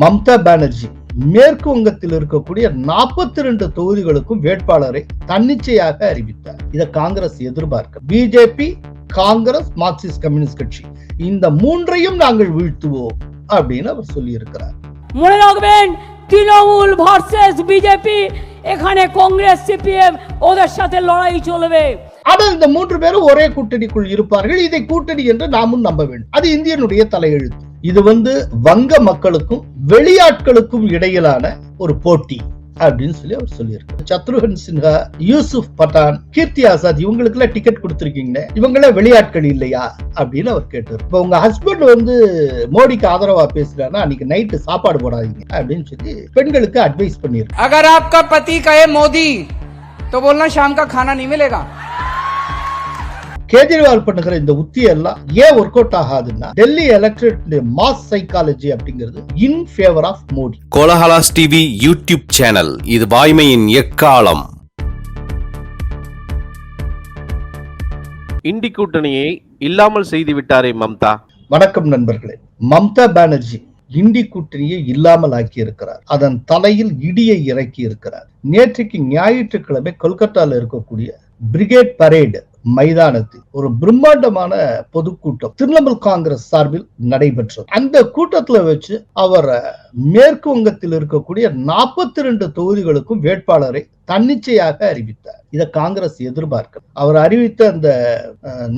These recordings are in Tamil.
மம்தா பானர்ஜி மேற்கு வங்கத்தில் இருக்கக்கூடிய நாற்பத்தி ரெண்டு தொகுதிகளுக்கும் வேட்பாளரை தன்னிச்சையாக அறிவித்தார் இதை காங்கிரஸ் எதிர்பார்க்க பிஜேபி காங்கிரஸ் மார்க்சிஸ்ட் கம்யூனிஸ்ட் கட்சி இந்த மூன்றையும் நாங்கள் வீழ்த்துவோம் அப்படின்னு அவர் சொல்லி இருக்கிறார் মনে রাখবেন তৃণমূল ভার্সেস বিজেপি এখানে কংগ্রেস সিপিএম ওদের সাথে লড়াই চলবে ஆனால் இந்த மூன்று பேரும் ஒரே கூட்டணிக்குள் இருப்பார்கள் இதை கூட்டணி என்று நாமும் நம்ப வேண்டும் அது இந்தியனுடைய தலையெழுத்து இது வந்து வங்க மக்களுக்கும் வெளியாட்களுக்கும் இடையிலான ஒரு போட்டி அப்படின்னு சொல்லி அவர் சொல்லியிருக்காரு சத்ருகன் சின்ஹா யூசுப் பட்டான் கீர்த்தி ஆசாத் இவங்களுக்கு எல்லாம் டிக்கெட் கொடுத்திருக்கீங்க இவங்கள வெளியாட்கள் இல்லையா அப்படின்னு அவர் கேட்டார் இப்ப உங்க ஹஸ்பண்ட் வந்து மோடிக்கு ஆதரவா பேசுறாருன்னா அன்னைக்கு நைட்டு சாப்பாடு போடாதீங்க அப்படின்னு சொல்லி பெண்களுக்கு அட்வைஸ் பண்ணியிருக்காரு अगर आपका पति कहे मोदी तो बोलना शाम का खाना नहीं मिलेगा கேஜ்ரிவால் பண்ணுகிற இந்த உத்தி எல்லாம் ஏன் ஒர்க் அவுட் ஆகாதுன்னா டெல்லி எலக்ட்ரேட் மாஸ் சைக்காலஜி அப்படிங்கிறது in favour of Modi. Kolahalas TV YouTube channel இது வாய்மையின் எக்காலம். இண்டி கூட்டணியை இல்லாமல் செய்து விட்டாரே மம்தா. வணக்கம் நண்பர்களே. மம்தா பானர்ஜி இந்தி கூட்டணியை இல்லாமல் ஆக்கி இருக்கிறார் அதன் தலையில் இடியை இறக்கி இருக்கிறார் நேற்றைக்கு ஞாயிற்றுக்கிழமை கொல்கத்தால இருக்கக்கூடிய பிரிகேட் பரேடு மைதானத்தில் ஒரு பிரம்மாண்டமான பொதுக்கூட்டம் திரிணாமுல் காங்கிரஸ் சார்பில் நடைபெற்றது. அந்த கூட்டத்துல வச்சு அவர் மேற்கு வங்கத்தில் இருக்கக்கூடிய நாற்பத்தி ரெண்டு தொகுதிகளுக்கும் வேட்பாளரை தன்னிச்சையாக அறிவித்தார். இதை காங்கிரஸ் எதிர்பார்க்க அவர் அறிவித்த அந்த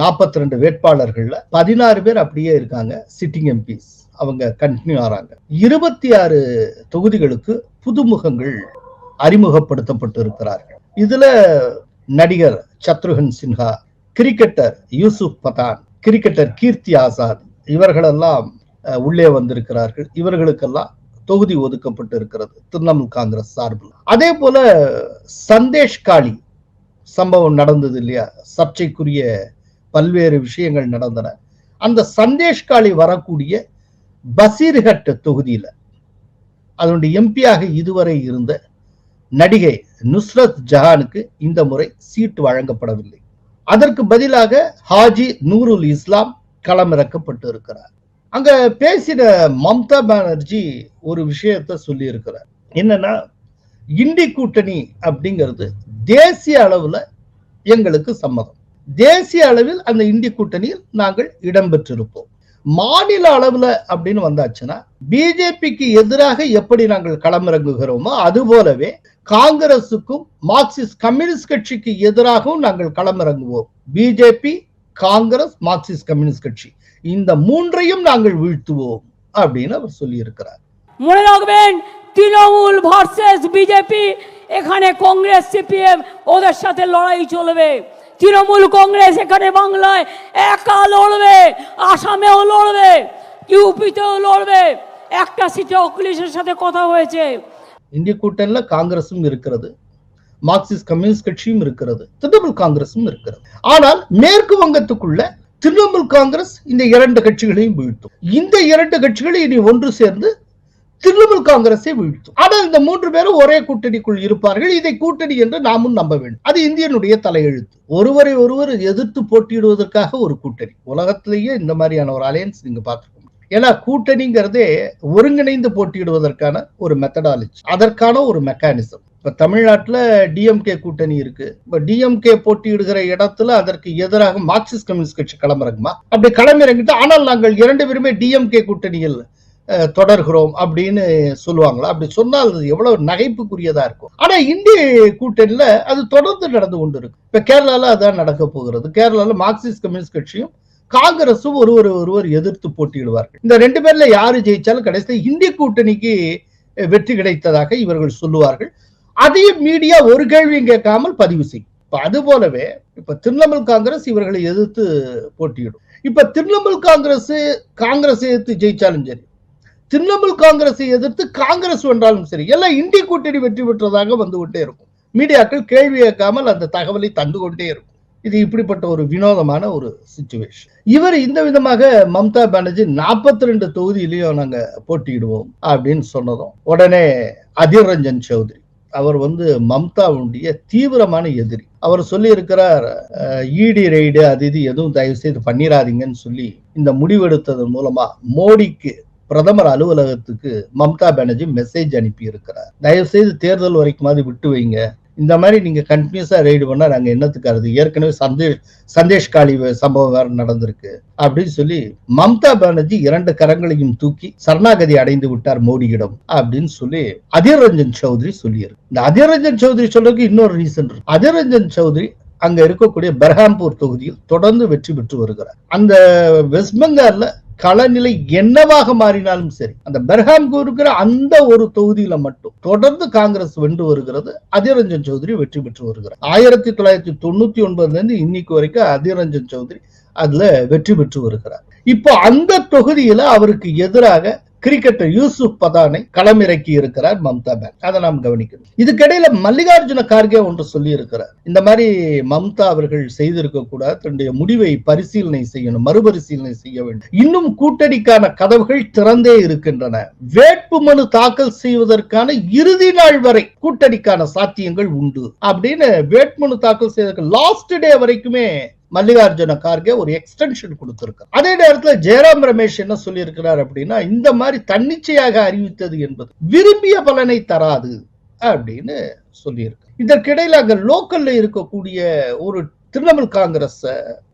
நாற்பத்தி ரெண்டு வேட்பாளர்கள்ல பதினாறு பேர் அப்படியே இருக்காங்க சிட்டிங் எம்பிஸ். அவங்க கண்டினியூ ஆறாங்க. இருபத்தி ஆறு தொகுதிகளுக்கு புதுமுகங்கள் அறிமுகப்படுத்தப்பட்டு இருக்கிறார்கள் இதுல நடிகர் சத்ருகன் சின்ஹா கிரிக்கெட்டர் யூசுப் பதான் கிரிக்கெட்டர் கீர்த்தி ஆசாத் இவர்களெல்லாம் உள்ளே வந்திருக்கிறார்கள். இவர்களுக்கெல்லாம் தொகுதி ஒதுக்கப்பட்டு இருக்கிறது திரிணாமுல் காங்கிரஸ் சார்பில். அதே போல சந்தேஷ் காளி சம்பவம் நடந்தது இல்லையா? சர்ச்சைக்குரிய பல்வேறு விஷயங்கள் நடந்தன. அந்த சந்தேஷ் காளி வரக்கூடிய பசீர்கட் தொகுதியில அதனுடைய எம்பியாக இதுவரை இருந்த நடிகை நுஸ்ரத் ஜஹானுக்கு இந்த முறை சீட்டு வழங்கப்படவில்லை. அதற்கு பதிலாக ஹாஜி நூருல் இஸ்லாம் களமிறக்கப்பட்டு இருக்கிறார் அங்க பேசின மம்தா பானர்ஜி ஒரு விஷயத்த சொல்லி இருக்கிறார் என்னன்னா இண்டி கூட்டணி அப்படிங்கிறது தேசிய அளவுல எங்களுக்கு சம்மதம். தேசிய அளவில் அந்த இந்தி கூட்டணியில் நாங்கள் இடம்பெற்றிருப்போம். மாநில அளவுல அப்படின்னு வந்தாச்சுன்னா பிஜேபிக்கு எதிராக எப்படி நாங்கள் களமிறங்குகிறோமோ அது போலவே காங்கிரசுக்கும் மார்க்சிஸ்ட் கம்யூனிஸ்ட் கட்சிக்கு எதிராகவும் நாங்கள் களமிறங்குவோம் பிஜேபி காங்கிரஸ் மார்க்சிஸ்ட் கம்யூனிஸ்ட் கட்சி இந்த மூன்றையும் நாங்கள் வீழ்த்துவோம் அப்படின்னு அவர் சொல்லி இருக்கிறார் মনে রাখবেন তৃণমূল ভার্সেস বিজেপি এখানে কংগ্রেস সিপিএম ওদের সাথে লড়াই চলবে তৃণমূল কংগ্রেস এখানে বাংলায় একা লড়বে আসামেও লড়বে ইউপিতেও লড়বে একটা সিটে অখিলেশের সাথে কথা হয়েছে இந்திய கூட்டணியில காங்கிரசும் இருக்கிறது மார்க்சிஸ்ட் கம்யூனிஸ்ட் கட்சியும் இருக்கிறது திரிணாமுல் காங்கிரசும் இருக்கிறது ஆனால் மேற்கு வங்கத்துக்குள்ள திரிணாமுல் காங்கிரஸ் இந்த இரண்டு கட்சிகளையும் வீழ்த்தும் இந்த இரண்டு கட்சிகள் இனி ஒன்று சேர்ந்து திரிணாமுல் காங்கிரஸை வீழ்த்தும். ஆனால் இந்த மூன்று பேரும் ஒரே கூட்டணிக்குள் இருப்பார்கள். இதை கூட்டணி என்று நாமும் நம்ப வேண்டும். அது இந்தியனுடைய தலையெழுத்து. ஒருவரை ஒருவர் எதிர்த்து போட்டியிடுவதற்காக ஒரு கூட்டணி. உலகத்திலேயே இந்த மாதிரியான ஒரு அலையன்ஸ் நீங்க பார்த்துருக்கோம் ஏன்னா கூட்டணிங்கிறதே ஒருங்கிணைந்து போட்டியிடுவதற்கான ஒரு மெத்தடாலஜி அதற்கான ஒரு மெக்கானிசம் இப்ப தமிழ்நாட்டில் டிஎம்கே கூட்டணி இருக்கு. இப்ப டிஎம்கே போட்டியிடுகிற இடத்துல அதற்கு எதிராக மார்க்சிஸ்ட் கம்யூனிஸ்ட் கட்சி களமிறங்குமா? அப்படி களமிறங்கிட்டு ஆனால் நாங்கள் இரண்டு பேருமே டிஎம்கே கூட்டணியில் தொடர்கிறோம் அப்படின்னு சொல்லுவாங்களா? அப்படி சொன்னால் அது எவ்வளவு நகைப்புக்குரியதா இருக்கும். ஆனா இந்திய கூட்டணியில அது தொடர்ந்து நடந்து கொண்டு இருக்கு இப்ப கேரளால அதான் நடக்க போகிறது. கேரளால மார்க்சிஸ்ட் கம்யூனிஸ்ட் கட்சியும் காங்கிரசும் ஒருவர் ஒருவர் எதிர்த்து போட்டியிடுவார்கள். இந்த ரெண்டு பேர்ல யாரு ஜெயிச்சாலும் கடைசியில் இந்திய கூட்டணிக்கு வெற்றி கிடைத்ததாக இவர்கள் சொல்லுவார்கள். அதையும் மீடியா ஒரு கேள்வியும் கேட்காமல் பதிவு செய்யும். இப்ப அது போலவே இப்ப திரிணாமுல் காங்கிரஸ் இவர்களை எதிர்த்து போட்டியிடும். இப்ப திரிணாமுல் காங்கிரஸ் காங்கிரஸ் எதிர்த்து ஜெயிச்சாலும் சரி திரிணாமுல் காங்கிரஸை எதிர்த்து காங்கிரஸ் வென்றாலும் சரி எல்லாம் இந்திய கூட்டணி வெற்றி பெற்றதாக வந்து கொண்டே இருக்கும். மீடியாக்கள் கேள்வி கேட்காமல் அந்த தகவலை தந்து கொண்டே இருக்கும். இது இப்படிப்பட்ட ஒரு வினோதமான ஒரு சுச்சுவேஷன் இவர் இந்த விதமாக மம்தா பானர்ஜி நாற்பத்தி ரெண்டு தொகுதியிலையும் நாங்க போட்டியிடுவோம் அப்படின்னு சொன்னதும் உடனே அதிர் ரஞ்சன் சௌத்ரி அவர் வந்து மம்தாவுடைய தீவிரமான எதிரி. அவர் சொல்லி இருக்கிறார் இடி ரெய்டு அது இது எதுவும் தயவு செய்து பண்ணிடாதீங்கன்னு சொல்லி இந்த முடிவெடுத்ததன் மூலமா மோடிக்கு பிரதமர் அலுவலகத்துக்கு மம்தா பானர்ஜி மெசேஜ் அனுப்பி இருக்கிறார் தயவு செய்து தேர்தல் வரைக்குமாவது விட்டு வைங்க. இந்த மாதிரி நீங்க கண்டினியூஸா ரெய்டு பண்ணா நாங்க என்னத்துக்கு அது? ஏற்கனவே சந்தேஷ் சந்தேஷ் காளி சம்பவம் வேற நடந்திருக்கு. அப்படின்னு சொல்லி மம்தா பானர்ஜி இரண்டு கரங்களையும் தூக்கி சரணாகதி அடைந்து விட்டார் மோடியிடம் அப்படின்னு சொல்லி அதிர் ரஞ்சன் சௌத்ரி சொல்லியிருக்கு. இந்த அதிர் ரஞ்சன் சௌத்ரி சொல்றதுக்கு இன்னொரு ரீசன் இருக்கு. அதிர் ரஞ்சன் சௌத்ரி அங்க இருக்கக்கூடிய பெர்ஹாம்பூர் தொகுதியில் தொடர்ந்து வெற்றி பெற்று வருகிறார். அந்த வெஸ்ட் பெங்கால்ல களநிலை என்னவாக மாறினாலும் சரி அந்த பெர்ஹாம்பூர் இருக்கிற அந்த ஒரு தொகுதியில மட்டும் தொடர்ந்து காங்கிரஸ் வென்று வருகிறது அதிரஞ்சன் சௌத்ரி வெற்றி பெற்று வருகிறார். ஆயிரத்தி தொள்ளாயிரத்தி தொண்ணூத்தி ஒன்பதுல இருந்து இன்னைக்கு வரைக்கும் அதிரஞ்சன் சௌத்ரி அதுல வெற்றி பெற்று வருகிறார். இப்போ அந்த தொகுதியில அவருக்கு எதிராக கிரிக்கெட்டர் யூசுப் பதானை களமிறக்கி இருக்கிறார் மம்தா பேன் அதை நாம் கவனிக்கணும். இதுக்கிடையில மல்லிகார்ஜுன கார்கே ஒன்று சொல்லி இருக்கிறார் இந்த மாதிரி மம்தா அவர்கள் செய்திருக்க கூடாது. தன்னுடைய முடிவை பரிசீலனை செய்யணும் மறுபரிசீலனை செய்ய வேண்டும். இன்னும் கூட்டணிக்கான கதவுகள் திறந்தே இருக்கின்றன. வேட்புமனு தாக்கல் செய்வதற்கான இறுதி நாள் வரை கூட்டணிக்கான சாத்தியங்கள் உண்டு. அப்படின்னு வேட்புமனு தாக்கல் செய்வதற்கு லாஸ்ட் டே வரைக்குமே மல்லிகார்ஜுன கார்கே ஒரு எக்ஸ்டென்ஷன் கொடுத்திருக்கார். அதே நேரத்தில் ஜெயராம் ரமேஷ் என்ன சொல்லியிருக்கிறார் அப்படின்னா இந்த மாதிரி தன்னிச்சையாக அறிவித்தது என்பது விரும்பிய பலனை தராது அப்படின்னு சொல்லியிருக்கு இதற்கிடையில அங்க லோக்கல்ல இருக்கக்கூடிய ஒரு திரிணாமுல் காங்கிரஸ்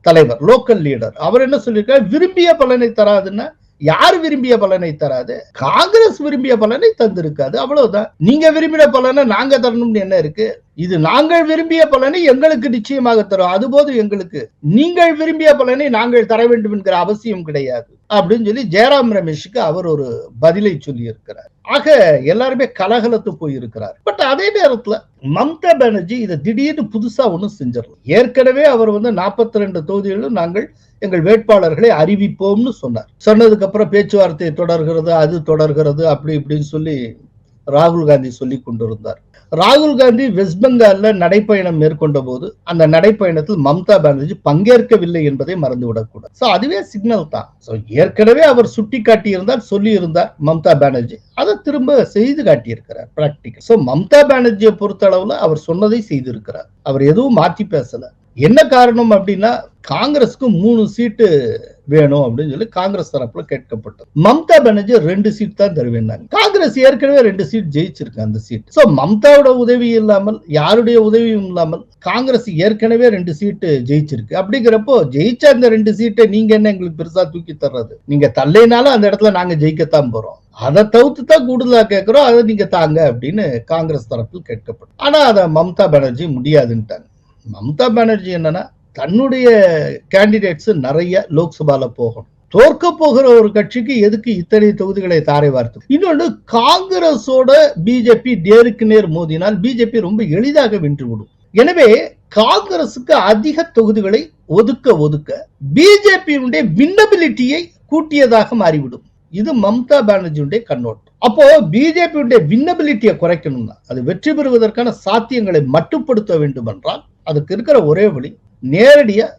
தலைவர் லோக்கல் லீடர் அவர் என்ன சொல்லியிருக்கார்? விரும்பிய பலனை தராதுன்னா யார் விரும்பிய பலனை தராது? காங்கிரஸ் விரும்பிய பலனை தந்திருக்காது. அவ்வளவுதான். நீங்க விரும்பின பலனை நாங்க தரணும்னு என்ன இருக்கு? இது நாங்கள் விரும்பிய பலனை எங்களுக்கு நிச்சயமாக தரும். அதுபோது எங்களுக்கு நீங்கள் விரும்பிய பலனை நாங்கள் தர வேண்டும் என்கிற அவசியம் கிடையாது. அப்படின்னு சொல்லி ஜெயராம் ரமேஷுக்கு அவர் ஒரு பதிலை சொல்லி இருக்கிறார் ஆக எல்லாருமே கலகலத்து போயிருக்கிறார். பட் அதே நேரத்துல மம்தா பானர்ஜி இதை திடீர்னு புதுசா ஒண்ணும் செஞ்சிடலாம் ஏற்கனவே அவர் வந்து நாற்பத்தி ரெண்டு தொகுதிகளிலும் நாங்கள் எங்கள் வேட்பாளர்களை அறிவிப்போம்னு சொன்னார். சொன்னதுக்கு அப்புறம் பேச்சுவார்த்தை தொடர்கிறது அது தொடர்கிறது அப்படி இப்படின்னு சொல்லி ராகுல் காந்தி சொல்லி கொண்டிருந்தார். ராகுல் காந்தி வெஸ்ட் பெங்கால்ல நடைப்பயணம் மேற்கொண்ட போது அந்த நடைப்பயணத்தில் மம்தா பானர்ஜி பங்கேற்கவில்லை என்பதை மறந்துவிடக்கூடாது. ஸோ அதுவே சிக்னல் தான். ஸோ ஏற்கனவே அவர் சுட்டி காட்டியிருந்தார் சொல்லி இருந்தார் மம்தா பானர்ஜி. அதை திரும்ப செய்து காட்டியிருக்கிறார் பிராக்டிக்கல் ஸோ மம்தா பானர்ஜியை பொறுத்தளவில் அவர் சொன்னதை செய்திருக்கிறார். அவர் எதுவும் மாற்றி பேசல. என்ன காரணம் அப்படின்னா காங்கிரஸ்க்கு மூணு சீட்டு வேணும் அப்படின்னு சொல்லி காங்கிரஸ் தரப்புல கேட்கப்பட்டது. மம்தா பானர்ஜி ரெண்டு சீட் தான் தருவேன்னாங்க. காங்கிரஸ் ஏற்கனவே ரெண்டு சீட் ஜெயிச்சிருக்கு அந்த சீட் சோ மம்தாவோட உதவி இல்லாமல் யாருடைய உதவியும் இல்லாமல் காங்கிரஸ் ஏற்கனவே ரெண்டு சீட்டு ஜெயிச்சிருக்கு. அப்படிங்கிறப்போ ஜெயிச்ச அந்த ரெண்டு சீட்டை நீங்க என்ன எங்களுக்கு பெருசா தூக்கி தர்றது? நீங்க தள்ளினாலும் அந்த இடத்துல நாங்க ஜெயிக்கத்தான் போறோம். அதை தவிர்த்து தான் கூடுதலா கேட்கிறோம் அதை நீங்க தாங்க அப்படின்னு காங்கிரஸ் தரப்பில் கேட்கப்படும் ஆனா அதை மம்தா பானர்ஜி முடியாதுன்ட்டாங்க. மம்தா பானர்ஜி என்னன்னா தன்னுடைய கேண்டிடேட்ஸ் நிறைய லோக்சபால போகணும். தோற்க போகிற ஒரு கட்சிக்கு எதுக்கு இத்தனை தொகுதிகளை தாரை வார்த்து? இன்னொன்று காங்கிரஸோட பிஜேபி நேருக்கு நேர் மோதினால் பிஜேபி ரொம்ப எளிதாக வென்று விடும் எனவே காங்கிரசுக்கு அதிக தொகுதிகளை ஒதுக்க ஒதுக்க பிஜேபியுடைய வின்னபிலிட்டியை கூட்டியதாக மாறிவிடும். இது மம்தா பானர்ஜியுடைய கண்ணோட்டம். அப்போ பிஜேபியுடைய வின்னபிலிட்டியை குறைக்கணும்னா அது வெற்றி பெறுவதற்கான சாத்தியங்களை மட்டுப்படுத்த வேண்டும் என்றால் அதுக்கு இருக்கிற ஒரே வழி நேரடியாக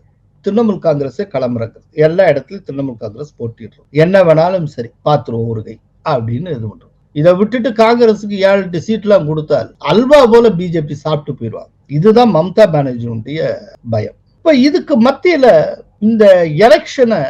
திரிணாமுல் காங்கிரஸை களமிறக்குறது எல்லா இடத்துலையும் திரிணாமுல் காங்கிரஸ் போட்டிடுறோம். என்ன வேணாலும் சரி பார்த்துருவோம் ஒரு கை அப்படின்னு இது பண்றோம். இதை விட்டுட்டு காங்கிரஸுக்கு ஏழு எட்டு சீட்லாம் கொடுத்தால் அல்வா போல பிஜேபி சாப்பிட்டு போயிடுவாங்க. இதுதான் மம்தா பானர்ஜியுடைய பயம். இப்ப இதுக்கு மத்தியில இந்த எலெக்ஷனை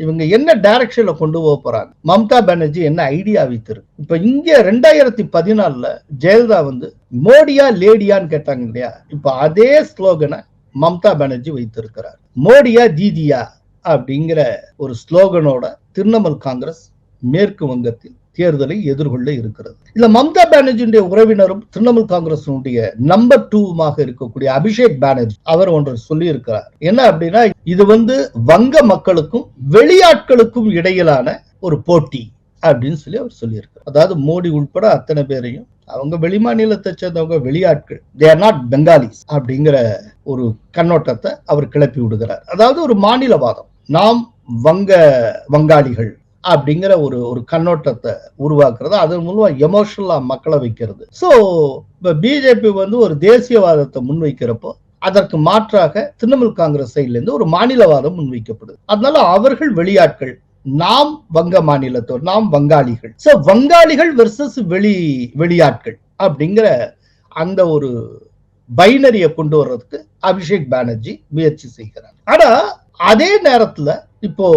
இவங்க என்ன டைரக்ஷன்ல கொண்டு போக போறாங்க? மம்தா பானர்ஜி என்ன ஐடியா வைத்திருக்கு இப்ப இங்க ரெண்டாயிரத்தி பதினாலுல ஜெயலலிதா வந்து மோடியா லேடியான்னு கேட்டாங்க இல்லையா? இப்ப அதே ஸ்லோகனை மம்தா பானர்ஜி வைத்திருக்கிறார். மோடியா தீதியா? அப்படிங்கிற ஒரு ஸ்லோகனோட திரிணாமுல் காங்கிரஸ் மேற்கு வங்கத்தில் தேர்தலை எதிர்கொள்ள இருக்கிறது. இதுல மம்தா பானர்ஜியுடைய உறவினரும் திரிணாமுல் காங்கிரசினுடைய நம்பர் டூமாக இருக்கக்கூடிய அபிஷேக் பானர்ஜி அவர் ஒன்று சொல்லி இருக்கிறார் என்ன அப்படின்னா இது வந்து வங்க மக்களுக்கும் வெளியாட்களுக்கும் இடையிலான ஒரு போட்டி அப்படின்னு சொல்லி அவர் சொல்லியிருக்கார் அதாவது மோடி உட்பட அத்தனை பேரையும் அவங்க வெளிமாநிலத்தை சேர்ந்தவங்க வெளியாட்கள் தே ஆர் நாட் பெங்காலிஸ் அப்படிங்கிற ஒரு கண்ணோட்டத்தை அவர் கிளப்பி விடுகிறார். அதாவது ஒரு மாநிலவாதம். நாம் வங்க வங்காளிகள் அப்படிங்கிற ஒரு ஒரு கண்ணோட்டத்தை உருவாக்குறது. அதன் மூலமா எமோஷனலா மக்களை வைக்கிறது. ஸோ இப்போ பிஜேபி வந்து ஒரு தேசியவாதத்தை முன்வைக்கிறப்போ அதற்கு மாற்றாக திரிணாமுல் காங்கிரஸ் சைட்ல இருந்து ஒரு மாநிலவாதம் முன்வைக்கப்படுது. அதனால அவர்கள் வெளியாட்கள் நாம் வங்க மாநிலத்தோர் நாம் வங்காளிகள். சோ வங்காளிகள் வெர்சஸ் வெளி வெளியாட்கள் அப்படிங்கிற அந்த ஒரு பைனரியை கொண்டு வர்றதுக்கு அபிஷேக் பானர்ஜி முயற்சி செய்கிறார். ஆனா அதே நேரத்துல இப்போ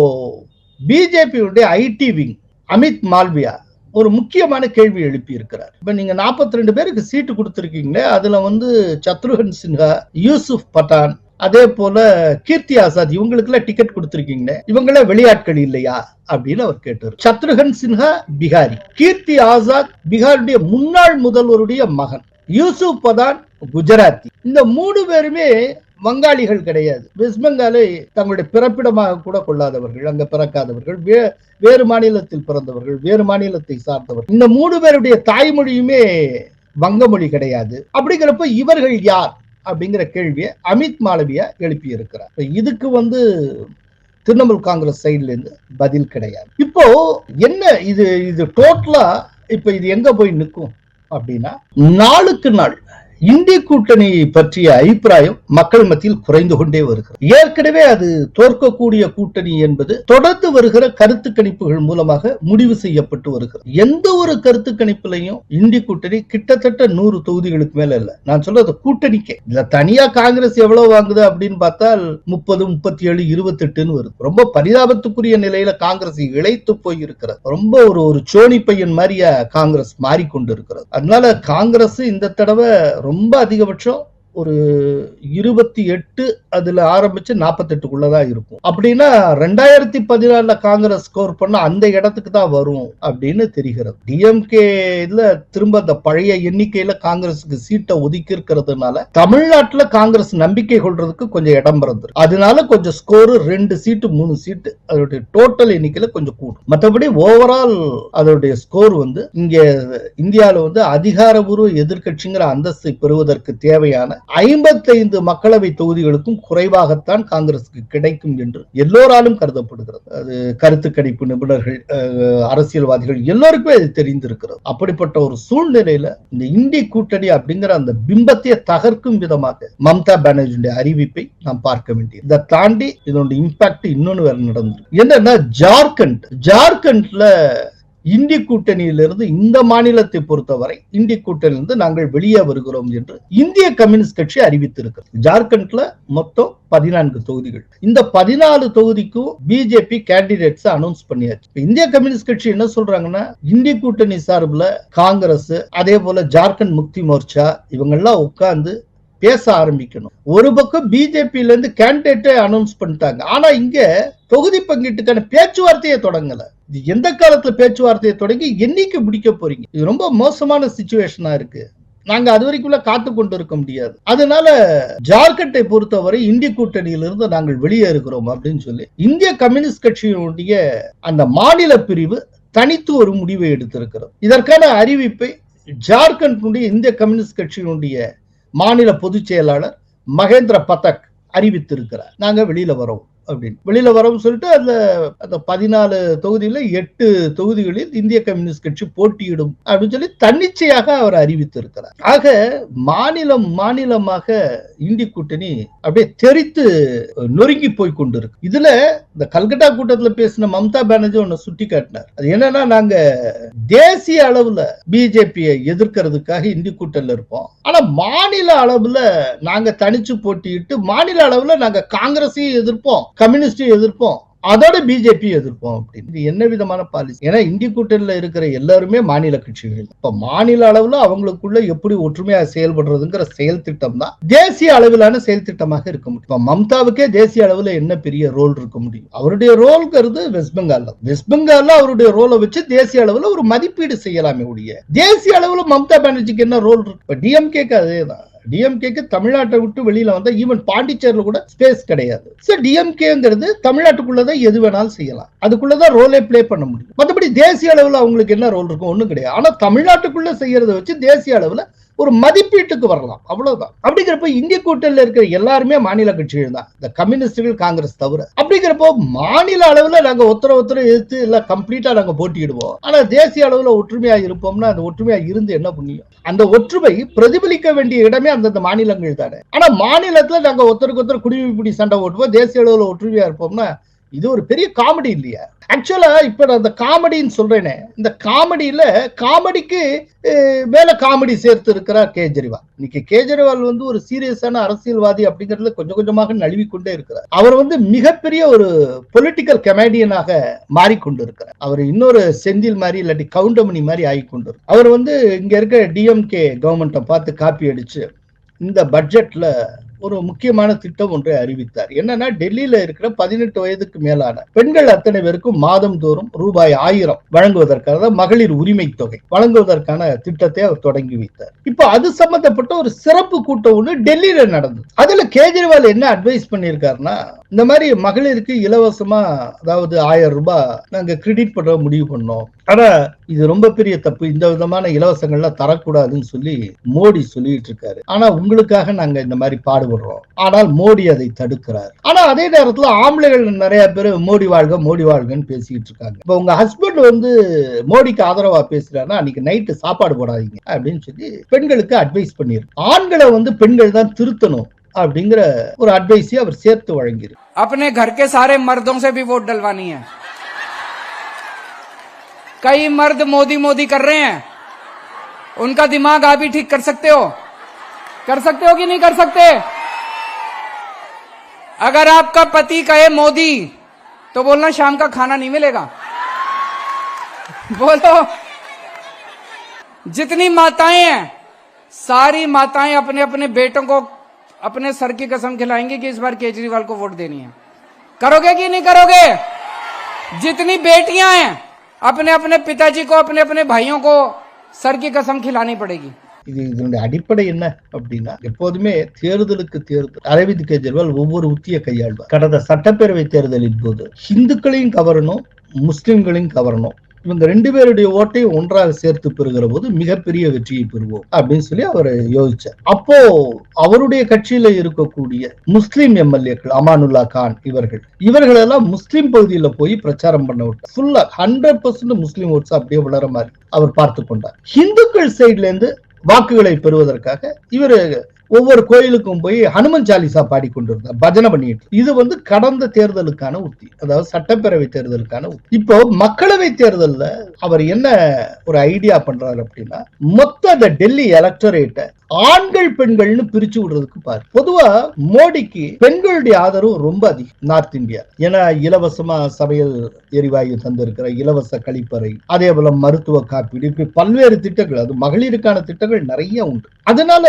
பிஜேபியுடைய ஐடி விங் அமித் மால்வியா ஒரு முக்கியமான கேள்வி எழுப்பி இருக்கிறார் இப்ப நீங்க 42 ரெண்டு பேருக்கு சீட்டு கொடுத்துருக்கீங்களே அதுல வந்து சத்ருகன் சின்ஹா யூசுப் பட்டான் அதே போல கீர்த்தி ஆசாத் இவங்களுக்கு எல்லாம் டிக்கெட் கொடுத்திருக்கீங்களே இவங்கள வெளியாட்கள் இல்லையா அப்படின்னு அவர் கேட்டார். சத்ருகன் சின்ஹா பிகாரி. கீர்த்தி ஆசாத் பீகாருடைய முன்னாள் முதல்வருடைய மகன். யூசுப் பதான் குஜராத்தி. இந்த மூணு பேருமே வங்காளிகள் கிடையாது. வெஸ்ட் பெங்காலை தங்களுடைய பிறப்பிடமாக கூட கொள்ளாதவர்கள் அங்க பிறக்காதவர்கள் வே- வேறு மாநிலத்தில் பிறந்தவர்கள் வேறு மாநிலத்தை சார்ந்தவர்கள். இந்த மூணு பேருடைய தாய்மொழியுமே வங்க மொழி கிடையாது. அப்படிங்கிறப்ப இவர்கள் யார் அப்படிங்கிற கேள்வியை அமித் மாளவியா எழுப்பியிருக்கிறார். இதுக்கு வந்து திரிணாமுல் காங்கிரஸ் சைட்ல இருந்து பதில் கிடையாது. இப்போ என்ன இது இது டோட்டலா இப்ப இது எங்க போய் நிற்கும் அப்படின்னா நாளுக்கு நாள் இந்திய கூட்டணி பற்றிய அபிப்பிராயம் மக்கள் மத்தியில் குறைந்து கொண்டே வருகிறது. ஏற்கனவே அது தோற்கக்கூடிய கூட்டணி என்பது தொடர்ந்து வருகிற கருத்து கணிப்புகள் மூலமாக முடிவு செய்யப்பட்டு வருகிறது. எந்த ஒரு கருத்து கணிப்புலையும் இந்திய கூட்டணி கிட்டத்தட்ட நூறு தொகுதிகளுக்கு மேல இல்ல. நான் சொல்றது கூட்டணிக்கே. இதுல தனியா காங்கிரஸ் எவ்வளவு வாங்குது அப்படின்னு பார்த்தால் முப்பது முப்பத்தி ஏழு இருபத்தெட்டுன்னு வருது. ரொம்ப பரிதாபத்துக்குரிய நிலையில காங்கிரஸ் இழைத்து போயிருக்கிறது. ரொம்ப ஒரு ஒரு சோனி பையன் மாதிரியா காங்கிரஸ் மாறிக்கொண்டிருக்கிறது. அதனால காங்கிரஸ் இந்த தடவை ரொம்ப அதிகபட்சம் ஒரு இருபத்தி எட்டு அதுல ஆரம்பிச்சு நாற்பத்தெட்டுக்குள்ளதான் இருக்கும். அப்படின்னா ரெண்டாயிரத்தி பதினாலுல காங்கிரஸ் ஸ்கோர் பண்ண அந்த இடத்துக்கு தான் வரும் அப்படின்னு தெரிகிறது. டிஎம்கேல திரும்ப அந்த பழைய எண்ணிக்கையில காங்கிரஸுக்கு சீட்டை ஒதுக்கி இருக்கிறதுனால தமிழ்நாட்டுல காங்கிரஸ் நம்பிக்கை கொள்றதுக்கு கொஞ்சம் இடம் பிறந்திருக்கு. அதனால கொஞ்சம் ஸ்கோர் ரெண்டு சீட்டு மூணு சீட்டு அதோடைய டோட்டல் எண்ணிக்கையில கொஞ்சம் கூடும். மற்றபடி ஓவரால் அதோடைய ஸ்கோர் வந்து இங்க இந்தியாவில் வந்து அதிகாரபூர்வ எதிர்க்கட்சிங்கிற அந்தஸ்தை பெறுவதற்கு தேவையான ஐம்பத்தைந்து மக்களவை தொகுதிகளுக்கும் குறைவாகத்தான் காங்கிரசுக்கு கிடைக்கும் என்று எல்லோராலும் கருதப்படுகிறது. அது கருத்து கணிப்பு நிபுணர்கள் அரசியல்வாதிகள் எல்லோருக்குமே அது தெரிந்திருக்கிறது. அப்படிப்பட்ட ஒரு சூழ்நிலையில இந்த இந்திய கூட்டணி அப்படிங்கிற அந்த பிம்பத்தை தகர்க்கும் விதமாக மம்தா பானர்ஜியுடைய அறிவிப்பை நாம் பார்க்க வேண்டியது. இதை தாண்டி இதனுடைய இம்பாக்ட் இன்னொன்னு வேற நடந்திருக்கு. என்னன்னா ஜார்க்கண்ட் ஜார்க்கண்ட்ல இந்தி கூட்டணியிலிருந்து இந்த மாநிலத்தை பொறுத்தவரை இந்தி கூட்டணியிலிருந்து நாங்கள் வெளியே வருகிறோம் என்று இந்திய கம்யூனிஸ்ட் கட்சி அறிவித்திருக்கிறது. ஜார்க்கண்ட்ல மொத்தம் பதினான்கு தொகுதிகள். இந்த பதினாலு தொகுதிக்கும் பிஜேபி கேண்டிடேட்ஸ் அனௌன்ஸ் பண்ணியாச்சு. இந்திய கம்யூனிஸ்ட் கட்சி என்ன சொல்றாங்கன்னா இந்தி கூட்டணி சார்பில் காங்கிரஸ் அதே போல ஜார்க்கண்ட் முக்தி மோர்ச்சா இவங்கெல்லாம் உட்கார்ந்து பேச ஆரம்பிக்கணும். ஒரு பக்கம் பிஜேபியில இருந்து கேண்டிடேட்டை அனௌன்ஸ் பண்ணிட்டாங்க. ஆனா இங்க தொகுதி பங்கீட்டுக்கான பேச்சுவார்த்தையை தொடங்கல. இது எந்த காலத்துல பேச்சுவார்த்தையை தொடங்கி என்னைக்கு முடிக்க போறீங்க? இது ரொம்ப மோசமான சுச்சுவேஷனா இருக்கு. நாங்க அது வரைக்குள்ள காத்து கொண்டு இருக்க முடியாது. அதனால ஜார்க்கண்டை பொறுத்தவரை இந்திய கூட்டணியிலிருந்து நாங்கள் வெளியே இருக்கிறோம் அப்படின்னு சொல்லி இந்திய கம்யூனிஸ்ட் கட்சியினுடைய அந்த மாநில பிரிவு தனித்து ஒரு முடிவை எடுத்திருக்கிறது. இதற்கான அறிவிப்பை ஜார்க்கண்டினுடைய இந்திய கம்யூனிஸ்ட் கட்சியினுடைய மாநில பொதுச் செயலாளர் மகேந்திர பதக் அறிவித்திருக்கிறார். நாங்கள் வெளியில வரோம். அப்படின்னு. வெளியில வரவும் சொல்லிட்டு அந்த அந்த பதினாலு தொகுதியில எட்டு தொகுதிகளில் இந்திய கம்யூனிஸ்ட் கட்சி போட்டியிடும் அப்படின்னு சொல்லி தன்னிச்சையாக அவர் அறிவித்திருக்கிறார். ஆக மாநிலம் மாநிலமாக இந்தி கூட்டணி அப்படியே தெரித்து நொறுங்கி போய் கொண்டிருக்கு. இதுல இந்த கல்கட்டா கூட்டத்துல பேசின மம்தா பானர்ஜி ஒன்னு சுட்டி காட்டினார். அது என்னன்னா நாங்க தேசிய அளவுல பிஜேபியை எதிர்க்கிறதுக்காக இந்தி கூட்டணியில இருப்போம். ஆனா மாநில அளவுல நாங்க தனிச்சு போட்டியிட்டு மாநில அளவுல நாங்க காங்கிரஸையும் எதிர்ப்போம். கம்யூனிஸ்டையும் எதிர்ப்போம் அதோட பிஜேபி எதிர்ப்போம் அப்படின்னு. என்ன விதமான பாலிசி ஏன்னா இந்திய கூட்டணியில இருக்கிற எல்லாருமே மாநில கட்சிகள். இப்ப மாநில அளவுல அவங்களுக்குள்ள எப்படி ஒற்றுமையா செயல்படுறதுங்கிற செயல் திட்டம் தான் தேசிய அளவிலான செயல் திட்டமாக இருக்க முடியும். இப்ப மம்தாவுக்கே தேசிய அளவுல என்ன பெரிய ரோல் இருக்க முடியும்? அவருடைய ரோல்ங்கிறது வெஸ்ட் பெங்கால்ல வெஸ்ட் பெங்கால்ல அவருடைய ரோலை வச்சு தேசிய அளவுல ஒரு மதிப்பீடு செய்யலாமே ஒழிய தேசிய அளவுல மம்தா பானர்ஜிக்கு என்ன ரோல் இருக்கு? இப்ப டிஎம்கேக்கு அதேதான். டிஎம்கேக்கு தமிழ்நாட்டை விட்டு வெளியில வந்தா ஈவன் பாண்டிச்சேரியில கூட ஸ்பேஸ் கிடையாது. சார் டிஎம்கேங்கிறது தமிழ்நாட்டுக்குள்ளதான் எது வேணாலும் செய்யலாம். அதுக்குள்ளதான் ரோலே ப்ளே பண்ண முடியும். மற்றபடி தேசிய அளவுல அவங்களுக்கு என்ன ரோல் இருக்கும் ஒன்றும் கிடையாது. ஆனா தமிழ்நாட்டுக்குள்ள செய்யறத வச்சு தேசிய அளவுல ஒரு மதிப்பீட்டுக்கு வரலாம். அவ்வளவுதான். அப்படிங்கிறப்ப இந்திய கூட்டணியில இருக்கிற எல்லாருமே மாநில கட்சிகள் தான். இந்த கம்யூனிஸ்டுகள் காங்கிரஸ் தவிர. அப்படிங்கிறப்போ மாநில அளவுல நாங்க ஒருத்தர ஒருத்தர எதிர்த்து இல்ல கம்ப்ளீட்டா நாங்க போட்டியிடுவோம். ஆனா தேசிய அளவுல ஒற்றுமையா இருப்போம்னா அந்த ஒற்றுமையா இருந்து என்ன புண்ணியம்? அந்த ஒற்றுமை பிரதிபலிக்க வேண்டிய இடமே அந்தந்த மாநிலங்கள் தானே. ஆனா மாநிலத்துல நாங்க ஒருத்தருக்கு ஒருத்தர் குடிமை பிடி சண்டை ஓட்டுவோம் தேசிய அளவுல ஒற்றுமையா இருப்போம்னா இது ஒரு பெரிய காமெடி இல்லையா? ஆக்சுவலா இப்ப நான் அந்த காமெடின்னு சொல்றேனே இந்த காமெடியில காமெடிக்கு மேல காமெடி சேர்த்து இருக்கிறார் கேஜ்ரிவால். இன்னைக்கு கேஜ்ரிவால் வந்து ஒரு சீரியஸான அரசியல்வாதி அப்படிங்கறதுல கொஞ்சம் கொஞ்சமாக நழுவி கொண்டே இருக்கிறார். அவர் வந்து மிகப்பெரிய ஒரு பொலிட்டிக்கல் கமெடியனாக மாறிக்கொண்டிருக்கிறார். அவர் இன்னொரு செந்தில் மாதிரி இல்லாட்டி கவுண்டமணி மாதிரி ஆகி கொண்டு அவர் வந்து இங்க இருக்க டிஎம்கே கவர்மெண்ட்டை பார்த்து காப்பி அடிச்சு இந்த பட்ஜெட்ல ஒரு முக்கியமான திட்டம் ஒன்றை அறிவித்தார். என்னன்னா டெல்லியில இருக்கிற பதினெட்டு வயதுக்கு மேலான பெண்கள் அத்தனை பேருக்கும் மாதம் தோறும் ரூபாய் ஆயிரம் வழங்குவதற்காக மகளிர் உரிமை தொகை வழங்குவதற்கான திட்டத்தை அவர் தொடங்கி வைத்தார். இப்போ அது சம்பந்தப்பட்ட ஒரு சிறப்பு கூட்டம் ஒன்று டெல்லியில நடந்தது. அதுல கேஜ்ரிவால் என்ன அட்வைஸ் பண்ணியிருக்காருன்னா இந்த மாதிரி மகளிருக்கு இலவசமா அதாவது ஆயிரம் ரூபாய் நாங்க கிரெடிட் பண்ண முடிவு பண்ணோம். ஆனா இது ரொம்ப பெரிய தப்பு. இந்த விதமான இலவசங்கள்லாம் தரக்கூடாதுன்னு சொல்லி மோடி சொல்லிட்டு இருக்காரு. ஆனா உங்களுக்காக நாங்க இந்த மாதிரி பாடுவோம் பாடுபடுறோம் ஆனால் மோடி அதை தடுக்கிறார் ஆனா அதே நேரத்துல ஆம்பளைகள் நிறைய பேர் மோடி வாழ்க மோடி வாழ்கன்னு பேசிட்டு இருக்காங்க இப்ப உங்க ஹஸ்பண்ட் வந்து மோடிக்கு ஆதரவா பேசுறாருன்னா அன்னைக்கு நைட்டு சாப்பாடு போடாதீங்க அப்படின்னு சொல்லி பெண்களுக்கு அட்வைஸ் பண்ணியிருக்கு ஆண்களை வந்து பெண்கள் தான் திருத்தணும் அப்படிங்கிற ஒரு அட்வைஸை அவர் சேர்த்து வழங்கியிருக்கு अपने घर के सारे मर्दों से भी वोट डलवानी है कई मर्द मोदी मोदी कर रहे हैं उनका दिमाग आप ही ठीक कर सकते हो कर सकते हो कि नहीं कर सकते अगर आपका पति कहे मोदी तो बोलना शाम का खाना नहीं मिलेगा। बोलो। जितनी माताएँ हैं, सारी माताएँ अपने अपने बेटों को अपने सर की कसम खिलाएँगी कि इस बार केजरीवाल को वोट देनी है। करोगे कि नहीं करोगे? जितनी बेटियाँ हैं अपने अपने पिताजी को अपने अपने भाइयों को सर की कसम खिलानी पड़ेगी। இது இதனுடைய அடிப்படை என்ன அப்படின்னா எப்போதுமே தேர்தலுக்கு தேர்தல் அரவிந்த் கெஜ்ரிவால் ஒவ்வொரு உத்தியை கையாள்வார். கடந்த சட்டப்பேரவை தேர்தலின் போது ஹிந்துக்களையும் கவரணும் முஸ்லிம்களையும் கவரணும். இவங்க ரெண்டு பேருடைய ஓட்டையும் ஒன்றாக சேர்த்து பெறுகிற போது மிகப்பெரிய வெற்றியை பெறுவோம் அப்படின்னு சொல்லி அவர் யோசிச்சார். அப்போ அவருடைய கட்சியில இருக்கக்கூடிய முஸ்லீம் எம்எல்ஏக்கள் அமானுல்லா கான் இவர்கள் இவர்கள் எல்லாம் முஸ்லீம் பகுதியில போய் பிரச்சாரம் பண்ண விட்டார். ஃபுல்லா ஹண்ட்ரட் பர்சன்ட் முஸ்லீம் ஓட்ஸ் அப்படியே வளர மாதிரி அவர் பார்த்து கொண்டார். ஹிந்துக்கள் சைட்ல இருந்து வாக்குகளை பெறுவதற்காக இவர் ஒவ்வொரு கோயிலுக்கும் போய் ஹனுமன் சாலிசா பாடிக்கொண்டிருந்தார் பஜனை பண்ணிட்டு இது வந்து கடந்த தேர்தலுக்கான உத்தி. அதாவது சட்டப்பேரவை தேர்தலுக்கான உத்தி. இப்போ மக்களவை தேர்தலில் அவர் என்ன ஒரு ஐடியா பண்றாரு அப்படின்னா மொத்த அந்த டெல்லி எலக்டரேட்டை ஆண்கள் பெண்கள்னு பிரிச்சு விடுறதுக்கு பாரு. பொதுவா மோடிக்கு பெண்களுடைய ஆதரவு ரொம்ப அதிகம் நார்த் இந்தியா. ஏன்னா இலவசமா சமையல் எரிவாயு தந்திருக்கிற இலவச கழிப்பறை அதே போல மருத்துவ காப்பீடு இப்படி பல்வேறு திட்டங்கள் அது மகளிருக்கான திட்டங்கள் நிறைய உண்டு. அதனால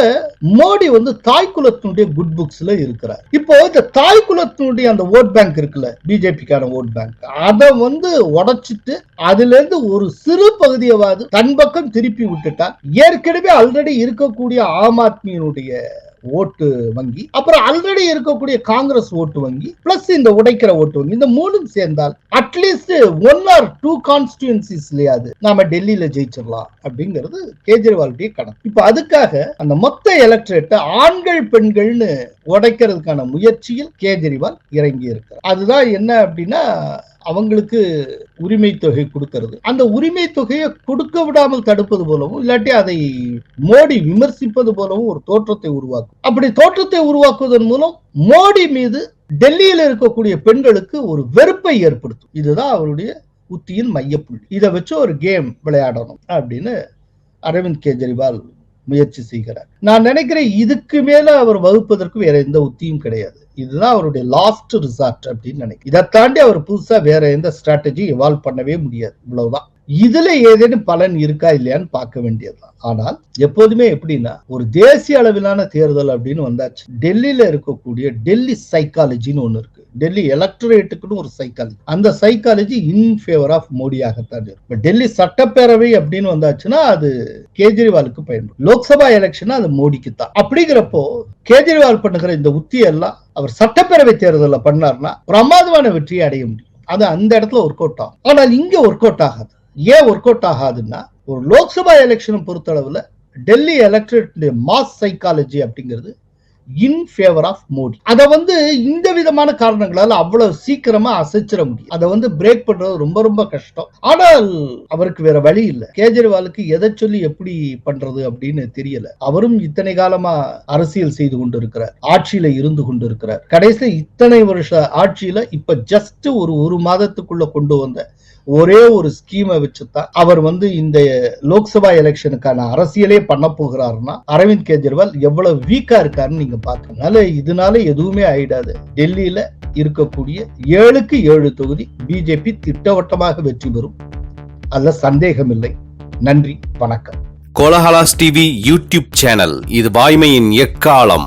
மோடி வந்து தாய் குலத்தினுடைய குட் புக்ஸ்ல இருக்கிறார். இப்போ இந்த தாய் குலத்தினுடைய அந்த ஓட் பேங்க் இருக்குல்ல பிஜேபிக்கான ஓட் பேங்க் அதை வந்து உடைச்சிட்டு அதுல இருந்து ஒரு சிறு பகுதியவாது தன் பக்கம் திருப்பி விட்டுட்டா ஏற்கனவே ஆல்ரெடி இருக்கக்கூடிய ஆம் ஆத்மியினுடைய ஓட்டு வங்கி அப்புறம் ஆல்ரெடி இருக்கக்கூடிய காங்கிரஸ் ஓட்டு வங்கி பிளஸ் இந்த உடைக்கிற ஓட்டு வங்கி இந்த மூணும் சேர்ந்தால் at least one or two கான்ஸ்டியூன்சிஸ்லயாவது நாம டெல்லியில ஜெயிச்சிடலாம் அப்படிங்கிறது கேஜ்ரிவாலுடைய கணக்கு. இப்ப அதுக்காக அந்த மொத்த எலக்ட்ரேட்டை ஆண்கள் பெண்கள்னு உடைக்கிறதுக்கான முயற்சியில் கேஜ்ரிவால் இறங்கி இருக்கிறார் அதுதான் என்ன அப்படின்னா அவங்களுக்கு உரிமை தொகை கொடுக்கிறது. அந்த உரிமை தொகையை கொடுக்க விடாமல் தடுப்பது போலவும் இல்லாட்டி அதை மோடி விமர்சிப்பது போலவும் ஒரு தோற்றத்தை உருவாக்கும். அப்படி தோற்றத்தை உருவாக்குவதன் மூலம் மோடி மீது டெல்லியில் இருக்கக்கூடிய பெண்களுக்கு ஒரு வெறுப்பை ஏற்படுத்தும். இதுதான் அவருடைய உத்தியின் மையப்புள்ளி. இதை வச்சு ஒரு கேம் விளையாடணும் அப்படின்னு அரவிந்த் கெஜ்ரிவால் முயற்சி செய்கிறார். நான் நினைக்கிறேன் இதுக்கு மேல அவர் வகுப்பதற்கு வேற எந்த உத்தியும் கிடையாது. இதுதான் அவருடைய லாஸ்ட் ரிசார்ட் அப்படின்னு நினைக்கிறேன். இதை தாண்டி அவர் புதுசா வேற எந்த ஸ்ட்ராட்டஜி இவால்வ் பண்ணவே முடியாது. இவ்வளவுதான். இதுல ஏதேனும் பலன் இருக்கா இல்லையான்னு பார்க்க வேண்டியதுதான். ஆனால் எப்போதுமே எப்படின்னா ஒரு தேசிய அளவிலான தேர்தல் அப்படின்னு வந்தாச்சு. டெல்லியில இருக்கக்கூடிய டெல்லி சைக்காலஜின்னு ஒண்ணு இருக்கு. டெல்லி எலக்டரேட்டுக்குன்னு ஒரு சைக்காலஜி அந்த சைக்காலஜி இன் ஃபேவர் ஆஃப் மோடியாகத்தான் இருக்கும் டெல்லி சட்டப்பேரவை அப்படின்னு வந்தாச்சுன்னா அது கேஜ்ரிவாலுக்கு பயன்படும். லோக்சபா எலெக்ஷன் அது மோடிக்கு தான் அப்படிங்கிறப்போ கேஜ்ரிவால் பண்ணுகிற இந்த உத்தியெல்லாம் அவர் சட்டப்பேரவை தேர்தலில் பண்ணார்னா பிரமாதமான வெற்றியை அடைய முடியும். அது அந்த இடத்துல ஒர்க் அவுட் ஆகும். ஆனால் இங்க ஒர்க் அவுட் ஆகாது. ஏன் ஒர்க் அவுட் ஆகாதுன்னா ஒரு லோக்சபா எலெக்ஷனை பொறுத்தளவுல டெல்லி எலக்ட்ரேட் மாஸ் சைக்காலஜி அப்படிங்கிறது இன் ஃபேவர் ஆஃப் மோடி அதை வந்து இந்த விதமான காரணங்களால் அவ்வளவு சீக்கிரமா அசைச்சிட முடியும். அதை வந்து பிரேக் பண்றது ரொம்ப ரொம்ப கஷ்டம். ஆனால் அவருக்கு வேற வழி இல்ல. கேஜ்ரிவாலுக்கு எதை சொல்லி எப்படி பண்றது அப்படின்னு தெரியல. அவரும் இத்தனை காலமா அரசியல் செய்து கொண்டிருக்கிறார். ஆட்சியில இருந்து கொண்டிருக்கிறார். கடைசியில இத்தனை வருஷ ஆட்சியில இப்ப ஜஸ்ட் ஒரு ஒரு மாதத்துக்குள்ள கொண்டு வந்த ஒரே ஒரு ஸ்கீமை வச்சுதான் அவர் வந்து இந்த லோக்சபா எலெக்ஷனுக்கான அரசியலே பண்ண போகிறாருன்னா அரவிந்த் கெஜ்ரிவால் எவ்வளவு வீக்கா இருக்காருன்னு நீங்க பாக்கனால இதனால எதுவுமே ஆயிடாது. டெல்லியில இருக்கக்கூடிய ஏழுக்கு ஏழு தொகுதி பிஜேபி திட்டவட்டமாக வெற்றி பெறும். அதுல சந்தேகமில்லை. நன்றி வணக்கம். கோலஹலாஸ் டிவி யூடியூப் சேனல் இது வாய்மையின் எக்காலம்.